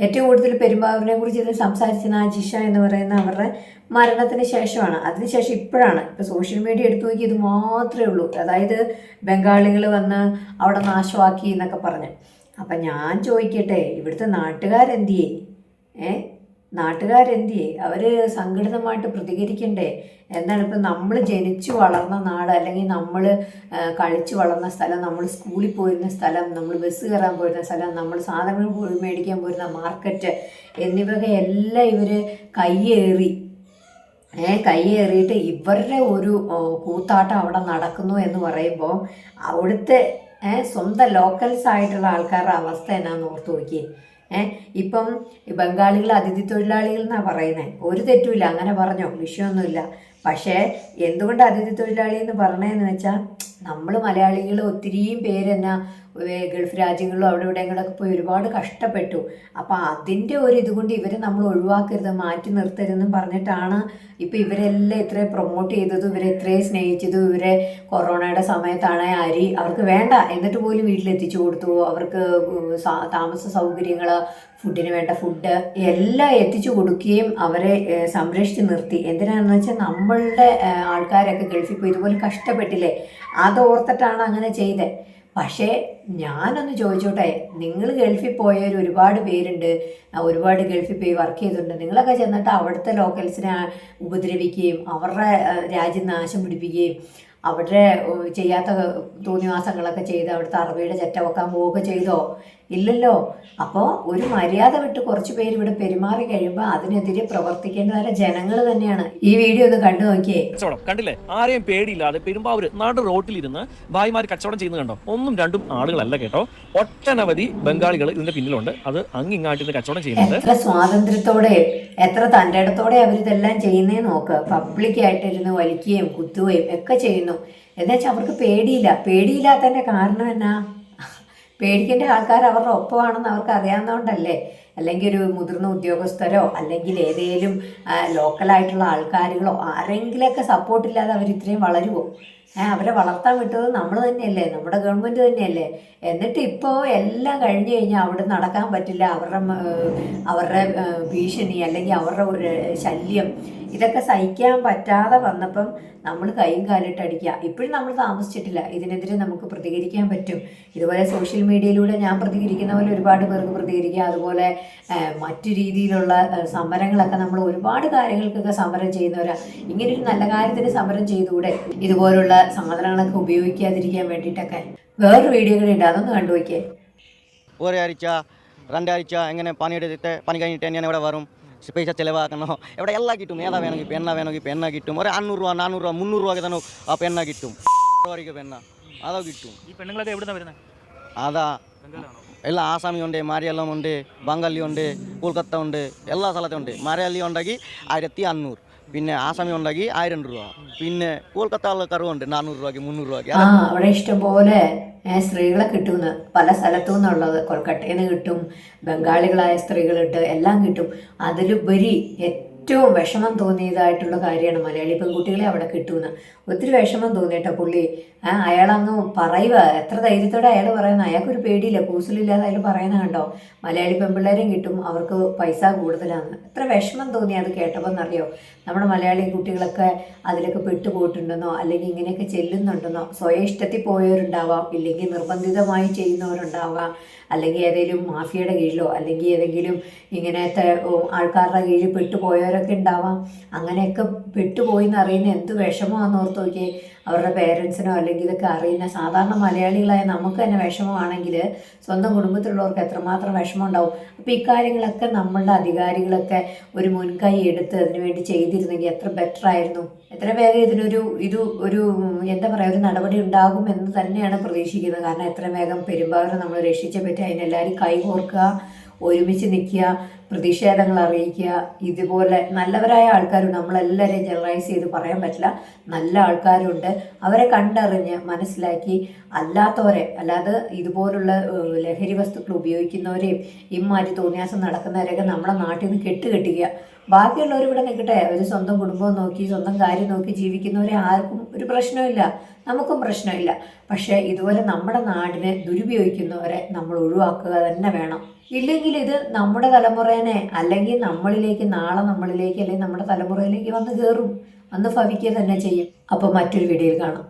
ഏറ്റവും കൂടുതൽ പെരുമ്പാവൂരിനെ കുറിച്ച് ഇതിൽ സംസാരിച്ചത് ആ ജിഷ എന്ന് പറയുന്ന അവരുടെ മരണത്തിന് ശേഷമാണ്. അതിനുശേഷം ഇപ്പോഴാണ്. ഇപ്പോൾ സോഷ്യൽ മീഡിയ എടുത്തു നോക്കി ഇത് മാത്രമേ ഉള്ളൂ. അതായത് ബംഗാളികൾ വന്ന് അവിടെ നാശമാക്കി എന്നൊക്കെ പറഞ്ഞ്. അപ്പം ഞാൻ ചോദിക്കട്ടെ ഇവിടുത്തെ നാട്ടുകാരെന്തിയേ? ഏ? നാട്ടുകാരെന്തിയേ? അവർ സംഘടിതമായിട്ട് പ്രതികരിക്കണ്ടേ? എന്താണ് ഇപ്പം നമ്മൾ ജനിച്ചു വളർന്ന നാട് അല്ലെങ്കിൽ നമ്മൾ കളിച്ചു വളർന്ന സ്ഥലം നമ്മൾ സ്കൂളിൽ പോയിരുന്ന സ്ഥലം നമ്മൾ ബസ് കയറാൻ പോയിരുന്ന സ്ഥലം നമ്മൾ സാധനങ്ങൾ മേടിക്കാൻ പോയിരുന്ന മാർക്കറ്റ് എന്നിവയൊക്കെ എല്ലാം ഇവർ കയ്യേറി. കയ്യേറിയിട്ട് ഇവരുടെ ഒരു കൂത്താട്ടം അവിടെ നടക്കുന്നു എന്ന് പറയുമ്പോൾ അവിടുത്തെ സ്വന്തം ലോക്കൽസ് ആയിട്ടുള്ള ആൾക്കാരുടെ അവസ്ഥ എന്നാന്ന് ഓർത്ത് നോക്കിയേ. ഏഹ് ഇപ്പം ബംഗാളികൾ അതിഥി തൊഴിലാളികൾ എന്നാണ് പറയുന്നത് ഒരു തെറ്റുമില്ല. അങ്ങനെ പറഞ്ഞോ. വിഷയമൊന്നുമില്ല. പക്ഷേ എന്തുകൊണ്ട് അതിഥി തൊഴിലാളി എന്ന് പറഞ്ഞതെന്ന് വെച്ചാൽ നമ്മൾ മലയാളികൾ ഒത്തിരിയും പേരെന്നാ ഗൾഫ് രാജ്യങ്ങളിലും അവിടെ ഇവിടെങ്ങളൊക്കെ പോയി ഒരുപാട് കഷ്ടപ്പെട്ടു. അപ്പോൾ അതിന്റെ ഒരു ഇതുകൊണ്ട് ഇവരെ നമ്മൾ ഒഴിവാക്കരുത് മാറ്റി നിർത്തരുതെന്നും പറഞ്ഞിട്ടാണ് ഇപ്പോൾ ഇവരെല്ലാം ഇത്രയും പ്രൊമോട്ട് ചെയ്തതും ഇവരെ ഇത്രയും സ്നേഹിച്ചതും ഇവരെ കൊറോണയുടെ സമയത്താണ് അരി അവർക്ക് വേണ്ട. എന്നിട്ട് പോലും വീട്ടിലെത്തിച്ചു കൊടുത്തു. അവർക്ക് താമസ സൗകര്യങ്ങൾ ഫുഡിന് വേണ്ട ഫുഡ് എല്ലാം എത്തിച്ചു കൊടുക്കുകയും അവരെ സംരക്ഷിച്ച് നിർത്തി. എന്തിനാണെന്ന് വെച്ചാൽ നമ്മളുടെ ആൾക്കാരൊക്കെ ഗൾഫിൽ പോയി ഇതുപോലെ കഷ്ടപ്പെട്ടില്ലേ? അതോർത്തിട്ടാണ് അങ്ങനെ ചെയ്തത് പക്ഷേ ഞാനൊന്ന് ചോദിച്ചോട്ടെ നിങ്ങൾ ഗൾഫിൽ പോയവർ ഒരുപാട് പേരുണ്ട് ഒരുപാട് ഗൾഫിൽ പോയി വർക്ക് ചെയ്തിട്ടുണ്ട്. നിങ്ങളൊക്കെ ചെന്നിട്ട് അവിടുത്തെ ലോക്കൽസിനെ ഉപദ്രവിക്കുകയും അവരുടെ രാജ്യം നാശം പിടിപ്പിക്കുകയും അവരുടെ ചെയ്യാത്ത തോന്നിവാസങ്ങളൊക്കെ ചെയ്ത് അവിടുത്തെ അറബിയുടെ ചെറ്റ വെക്കാൻ പോവുകയൊക്കെ ചെയ്തോ? ഇല്ലല്ലോ. അപ്പോൾ ഒരു മര്യാദ വിട്ട് കുറച്ച് പേര് ഇവിടെ പെരുമാറി കഴിയുമ്പോൾ അതിനെതിരെ പ്രവർത്തിക്കേണ്ടതായ ജനങ്ങൾ തന്നെയാണ്. ഈ വീഡിയോ ഒന്ന് കണ്ടു നോക്കിയേ. കച്ചവടം. കണ്ടില്ലേ? ആരെയും പേടിയില്ലാതെ പെരുമ്പാവൂർ നാട് റോട്ടിലിരുന്ന് ഭായിമാർ കച്ചവടം ചെയ്യുന്നത് കണ്ടോ? ഒന്നും രണ്ടും ആളുകളല്ല കേട്ടോ. ഒട്ടനവധി ബംഗാളികൾ ഇതിന്റെ പിന്നിലുണ്ട്. അത് അങ്ങിങ്ങാട്ടിന്ന് കച്ചവടം ചെയ്യുന്നുണ്ട് എത്ര സ്വാതന്ത്ര്യത്തോടെ എത്ര തന്റെ ഇടത്തോടെ അവരിതെല്ലാം ചെയ്യുന്നേ നോക്ക്. പബ്ലിക്കായിട്ടിരുന്ന് വലിക്കുകയും കുത്തുകയും ഒക്കെ ചെയ്യുന്നു. എന്നുവെച്ചാൽ അവർക്ക് പേടിയില്ല. പേടിയില്ലാത്തതിന്റെ കാരണം എന്നാ? പേടിക്കേണ്ട ആൾക്കാർ അവരുടെ ഒപ്പമാണെന്ന് അവർക്ക് അറിയാവുന്നതുകൊണ്ടല്ലേ? അല്ലെങ്കിൽ ഒരു മുതിർന്ന ഉദ്യോഗസ്ഥരോ അല്ലെങ്കിൽ ഏതെങ്കിലും ലോക്കലായിട്ടുള്ള ആൾക്കാരുകളോ ആരെങ്കിലൊക്കെ സപ്പോർട്ടില്ലാതെ അവർ ഇത്രയും വളരുമോ ഏഹ് അവരെ വളർത്താൻ വിട്ടത് നമ്മൾ തന്നെയല്ലേ? നമ്മുടെ ഗവൺമെന്റ് തന്നെയല്ലേ? എന്നിട്ട് ഇപ്പോൾ എല്ലാം കഴിഞ്ഞു കഴിഞ്ഞാൽ അവിടെ നടക്കാൻ പറ്റില്ല. അവരുടെ അവരുടെ ഭീഷണി അല്ലെങ്കിൽ അവരുടെ ഒരു ശല്യം ഇതൊക്കെ സഹിക്കാൻ പറ്റാതെ വന്നപ്പം നമ്മൾ കൈയും കാലിട്ട് അടിക്കുക. ഇപ്പോഴും നമ്മൾ താമസിച്ചിട്ടില്ല. ഇതിനെതിരെ നമുക്ക് പ്രതികരിക്കാൻ പറ്റും. ഇതുപോലെ സോഷ്യൽ മീഡിയയിലൂടെ ഞാൻ പ്രതികരിക്കുന്ന പോലെ ഒരുപാട് പേർക്ക് പ്രതികരിക്കുക അതുപോലെ മറ്റു രീതിയിലുള്ള സമരങ്ങളൊക്കെ നമ്മൾ ഒരുപാട് കാര്യങ്ങൾക്കൊക്കെ സമരം ചെയ്യുന്നവരാ. ഇങ്ങനെ ഒരു നല്ല കാര്യത്തിന് സമരം ചെയ്തുകൂടെ? ഇതുപോലുള്ള സാധനങ്ങളൊക്കെ ഉപയോഗിക്കാതിരിക്കാൻ വേണ്ടിയിട്ടൊക്കെ. വേറൊരു വീഡിയോ കൂടെ ഉണ്ട്. അതൊന്ന് കണ്ടുപോയിക്കേ ഒരാഴ്ച രണ്ടാഴ്ച എങ്ങനെ പണിയെടുത്തിട്ട് പണി കഴിഞ്ഞിട്ട് ഞാൻ ഇവിടെ വരും. പൈസ ചിലവാക്കണോ? ഇവിടെ എല്ലാം കിട്ടും? ഏതാ വേണമെങ്കിൽ ഇപ്പം പെണ്ണ വേണമെങ്കിൽ ഇപ്പം പെണ്ണ കിട്ടും. ഒരു അഞ്ഞൂറ് രൂപ നാനൂറ് രൂപ മുന്നൂറ് രൂപ തന്നെ ആ പെണ്ണ കിട്ടും. വരയ്ക്ക് പെണ്ണ അതോ കിട്ടും. ഈ പെണ്ണുങ്ങളൊക്കെ എവിടെ വരുന്നത് അതാ. എല്ലാം ആസാമി ഉണ്ട് മാരിയല്ലം ഉണ്ട് ബംഗാളി ഉണ്ട് കൊൽക്കത്ത ഉണ്ട് എല്ലാ സ്ഥലത്തും ഉണ്ട്. മലയാളി ഉണ്ടെങ്കിൽ ആയിരത്തി അഞ്ഞൂറ്. പിന്നെ ആസാമി ഉണ്ടാക്കി ആയിരം രൂപ. പിന്നെ കൊൽക്കത്ത ആൾക്കാരും ഉണ്ട് നാനൂറ് രൂപയ്ക്ക് മുന്നൂറ് രൂപയ്ക്ക്. ആ അവിടെ ഇഷ്ടംപോലെ സ്ത്രീകളെ കിട്ടുമെന്ന് പല സ്ഥലത്തു നിന്നുള്ളത് കൊൽക്കട്ടയിൽ നിന്ന് കിട്ടും ബംഗാളികളായ സ്ത്രീകളുണ്ട് എല്ലാം കിട്ടും. അതിലുപരി ഏറ്റവും വിഷമം തോന്നിയതായിട്ടുള്ള കാര്യമാണ് മലയാളി പെൺകുട്ടികളെ അവിടെ കിട്ടുമെന്ന്. ഒത്തിരി വിഷമം തോന്നിയിട്ടോ പുള്ളി. അയാളങ്ങ് പറയുക എത്ര ധൈര്യത്തോടെ അയാൾ പറയുന്ന. അയാൾക്കൊരു പേടിയില്ല. കൂസലില്ലാതെ അയാൾ പറയുന്ന കണ്ടോ? മലയാളി പെൺപിള്ളേരെയും കിട്ടും. അവർക്ക് പൈസ കൂടുതലാണ് എത്ര വിഷമം തോന്നി അത് കേട്ടപ്പോൾ എന്നറിയോ നമ്മുടെ മലയാളി കുട്ടികളൊക്കെ അതിലൊക്കെ പെട്ടുപോയിട്ടുണ്ടെന്നോ അല്ലെങ്കിൽ ഇങ്ങനെയൊക്കെ ചെല്ലുന്നുണ്ടെന്നോ സ്വയം ഇഷ്ടത്തിൽ പോയവരുണ്ടാവാം. ഇല്ലെങ്കിൽ നിർബന്ധിതമായി ചെയ്യുന്നവരുണ്ടാവാം. അല്ലെങ്കിൽ ഏതെങ്കിലും മാഫിയയുടെ കീഴിലോ അല്ലെങ്കിൽ ഏതെങ്കിലും ഇങ്ങനത്തെ ആൾക്കാരുടെ കീഴിൽ പെട്ടുപോയവരൊക്കെ ഉണ്ടാവാം. അങ്ങനെയൊക്കെ പെട്ടുപോയി എന്ന് അറിയുന്ന എന്ത് വിഷമമാണെന്ന് ഓർത്ത് നോക്കിയേ. അവരുടെ പേരൻസിനോ അല്ലെങ്കിൽ ഇതൊക്കെ അറിയുന്ന സാധാരണ മലയാളികളായ നമുക്ക് തന്നെ വിഷമമാണെങ്കിൽ സ്വന്തം കുടുംബത്തിലുള്ളവർക്ക് എത്രമാത്രം വിഷമം ഉണ്ടാവും അപ്പോൾ ഇക്കാര്യങ്ങളൊക്കെ നമ്മളുടെ അധികാരികളൊക്കെ ഒരു മുൻകൈ എടുത്ത് അതിനു വേണ്ടി ചെയ്തിരുന്നെങ്കിൽ എത്ര ബെറ്റർ ആയിരുന്നു. എത്ര വേഗം ഇതിനൊരു ഇത് ഒരു എന്താ പറയുക ഒരു നടപടി ഉണ്ടാകും എന്ന് തന്നെയാണ് പ്രതീക്ഷിക്കുന്നത്. കാരണം എത്ര വേഗം പെരുമ്പാവൂർ നമ്മൾ രക്ഷിച്ചേ പറ്റി. അതിനെല്ലാവരും കൈ കോർക്കുക ഒരുമിച്ച് നിൽക്കുക പ്രതിഷേധങ്ങൾ അറിയിക്കുക. ഇതുപോലെ നല്ലവരായ ആൾക്കാരുണ്ട് നമ്മളെല്ലാവരെയും ജനറലൈസ് ചെയ്ത് പറയാൻ പറ്റില്ല. നല്ല ആൾക്കാരുണ്ട്. അവരെ കണ്ടറിഞ്ഞ് മനസ്സിലാക്കി അല്ലാത്തവരെ അല്ലാതെ ഇതുപോലുള്ള ലഹരി വസ്തുക്കൾ ഉപയോഗിക്കുന്നവരെയും ഇമാരി തോന്നിയാസം നടക്കുന്നവരെയൊക്കെ നമ്മുടെ നാട്ടിൽ നിന്ന് കെട്ടുകെട്ടിക്കുക. ബാക്കിയുള്ളവർ ഇവിടെ നിൽക്കട്ടെ. അവർ സ്വന്തം കുടുംബം നോക്കി സ്വന്തം കാര്യം നോക്കി ജീവിക്കുന്നവരെ ആർക്കും ഒരു പ്രശ്നമില്ല നമുക്കും പ്രശ്നമില്ല. പക്ഷേ ഇതുപോലെ നമ്മുടെ നാടിനെ ദുരുപയോഗിക്കുന്നവരെ നമ്മൾ ഒഴിവാക്കുക തന്നെ വേണം. ഇല്ലെങ്കിൽ ഇത് നമ്മുടെ തലമുറേനെ അല്ലെങ്കിൽ നമ്മളിലേക്ക് നാളെ നമ്മളിലേക്ക് അല്ലെങ്കിൽ നമ്മുടെ തലമുറയിലേക്ക് വന്ന് കയറും വന്ന് ഭവിക്കുക തന്നെ ചെയ്യും. അപ്പോൾ മറ്റൊരു വീഡിയോയിൽ കാണാം.